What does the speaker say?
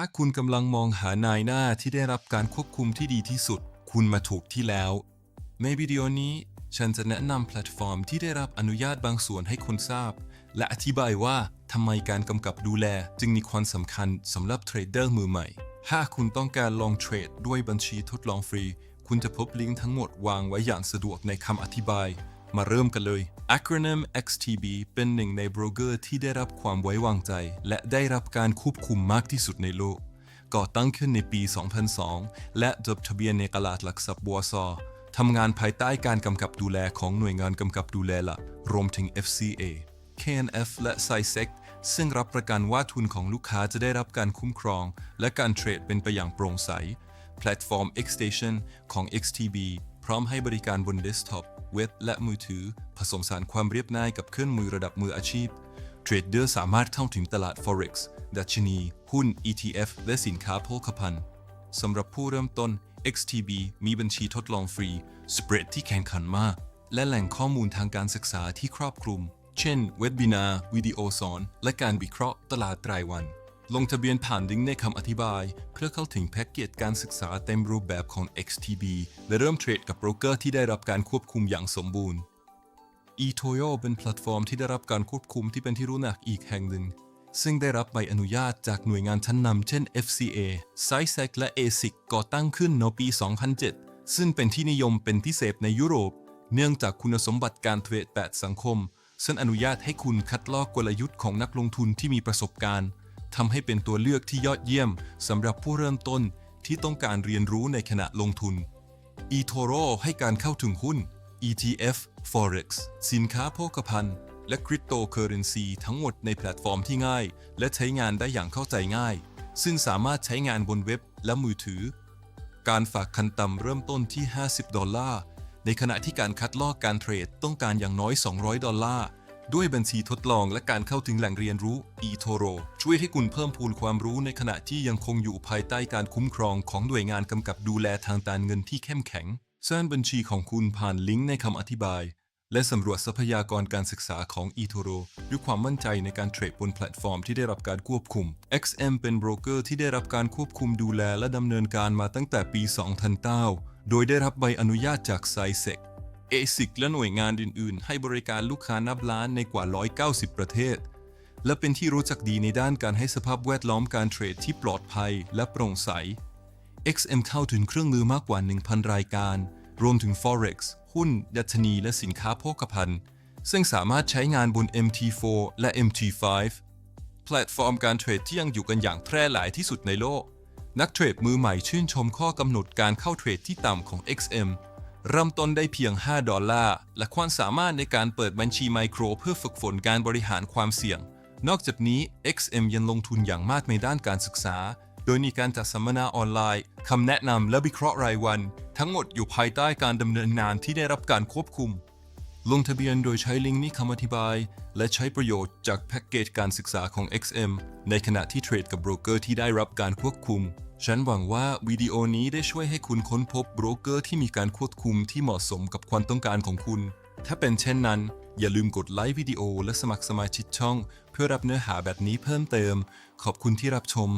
ถ้าคุณกำลังมองหานายหน้าที่ได้รับการควบคุมที่ดีที่สุด คุณมาถูกที่แล้ว ในวิดีโอนี้ ฉันจะแนะนำแพลตฟอร์มที่ได้รับอนุญาตบางส่วนให้คุณทราบ และอธิบายว่าทำไมการกำกับดูแลจึงมีความสำคัญสำหรับเทรดเดอร์มือใหม่ ถ้าคุณต้องการลองเทรดด้วยบัญชีทดลองฟรี คุณจะพบลิงก์ทั้งหมดวางไว้อย่างสะดวกในคำอธิบาย มาเริ่มกันเลย Acronym XTB เป็นหนึ่งในโบรกเกอร์ที่ได้รับความไว้วางใจ และได้รับการควบคุมมากที่สุดในโลก ก่อตั้งขึ้นในปี 2002 และจดทะเบียนในตลาดหลักทรัพย์บัวซอทำงานภายใต้การกำกับดูแลของหน่วยงานกำกับดูแลหลักรวมถึง FCA KNF และ SciSec ซึ่งรับประกันว่าทุนของลูกค้าจะได้รับการคุ้มครอง และการเทรดเป็นไปอย่างโปร่งใส แพลตฟอร์ม Xstation ของ XTB ร้อมให้บริการบนเดสก์ท็อป เว็บ และมือถือ ผสมสารความเรียบง่ายกับเครื่องมือระดับมืออาชีพ เทรดเดอร์สามารถเข้าถึงตลาด Forex ดัชนี หุ้น ETF และสินค้าโภคภัณฑ์สำหรับผู้เริ่มต้น XTB มีบัญชีทดลองฟรี สเปรดที่แข่งขันมาก และแหล่งข้อมูลทางการศึกษาที่ครอบคลุม เช่น เว็บบินา วิดีโอสอน และการวิเคราะห์ตลาดรายวัน ลงทะเบียนผ่านลิงก์ในคำอธิบาย เพื่อเข้าถึงแพ็กเกจการศึกษาเต็มรูปแบบของ XTB และเริ่มเทรดกับโบรกเกอร์ที่ได้รับการควบคุมอย่างสมบูรณ์ eToyo เป็นแพลตฟอร์มที่ได้รับการควบคุมที่เป็นที่รู้จักอีกแห่งหนึ่ง ซึ่งได้รับใบอนุญาตจากหน่วยงานชั้นนำเช่น FCA, SciSec และ ASIC ก่อตั้งขึ้นในปี 2007 ซึ่งเป็นที่นิยมเป็นพิเศษในยุโรป เนื่องจากคุณสมบัติการเทรดแบบสังคมซึ่งอนุญาตให้คุณคัดลอกกลยุทธ์ของนักลงทุนที่มีประสบการณ์ ทำให้เป็นตัวเลือกที่ยอดเยี่ยมสำหรับผู้เริ่มต้นที่ต้องการเรียนรู้ในขณะลงทุน eToro ให้การเข้าถึงหุ้น ETF Forex สินค้าโภคภัณฑ์ และคริปโตเคอเรนซีทั้งหมดในแพลตฟอร์มที่ง่าย และใช้งานได้อย่างเข้าใจง่าย ซึ่งสามารถใช้งานบนเว็บและมือถือ การฝากคันต่ำเริ่มต้นที่ 50 ดอลลาร์ ในขณะที่การคัดลอกการเทรดต้องการอย่างน้อย 200 ดอลลาร์ ด้วยบัญชีทดลองและการเข้าถึงแหล่งเรียนรู้ eToro ช่วยให้คุณเพิ่มพูนความรู้ในขณะที่ยังคงอยู่ภายใต้การคุ้มครองของหน่วยงานกำกับดูแลทางการเงินที่เข้มแข็ง สร้างบัญชีของคุณผ่านลิงก์ในคำอธิบาย และสำรวจทรัพยากรการศึกษาของ eToro ด้วยความมั่นใจในการเทรดบนแพลตฟอร์มที่ได้รับการควบคุม XM เป็นโบรกเกอร์ที่ได้รับการควบคุมดูแลและดำเนินการมาตั้งแต่ปี 2009 โดยได้รับใบอนุญาตจาก SciSec ASIC และหน่วยงานอื่นๆ ให้บริการลูกค้านับล้านในกว่า 190 ประเทศ และเป็นที่รู้จักดีในด้านการให้สภาพแวดล้อมการเทรดที่ปลอดภัยและโปร่งใส XM เข้าถึงเครื่องมือมากกว่า 1,000 รายการ รวมถึง Forex หุ้น ดัชนี และสินค้าโภคภัณฑ์ ซึ่งสามารถใช้งานบน MT4 และ MT5 แพลตฟอร์มการเทรดที่ยังอยู่กันอย่างแพร่หลายที่สุดในโลก นักเทรดมือใหม่ชื่นชมข้อกำหนดการเข้าเทรดที่ต่ำของ XM เริ่มต้นได้เพียง 5 ดอลลาร์ และความสามารถในการเปิดบัญชีไมโครเพื่อฝึกฝนการบริหารความเสี่ยง นอกจากนี้ XM ยังลงทุนอย่างมากในด้านการศึกษา โดยมีการจัดสัมมนาออนไลน์ คำแนะนำและวิเคราะห์รายวัน ทั้งหมดอยู่ภายใต้การดำเนินงานที่ได้รับการควบคุม ลงทะเบียนโดยใช้ลิงก์นี้คำอธิบาย และใช้ประโยชน์จากแพ็กเกจการศึกษาของ XM ในขณะที่เทรดกับโบรกเกอร์ที่ได้รับการควบคุม ฉันหวังว่าวิดีโอนี้ได้ช่วยให้คุณค้นพบโบรกเกอร์ที่มีการควบคุมที่เหมาะสมกับความต้องการของคุณ ถ้าเป็นเช่นนั้น อย่าลืมกดไลค์วิดีโอและสมัครสมาชิกช่อง เพื่อรับเนื้อหาแบบนี้เพิ่มเติม ขอบคุณที่รับชม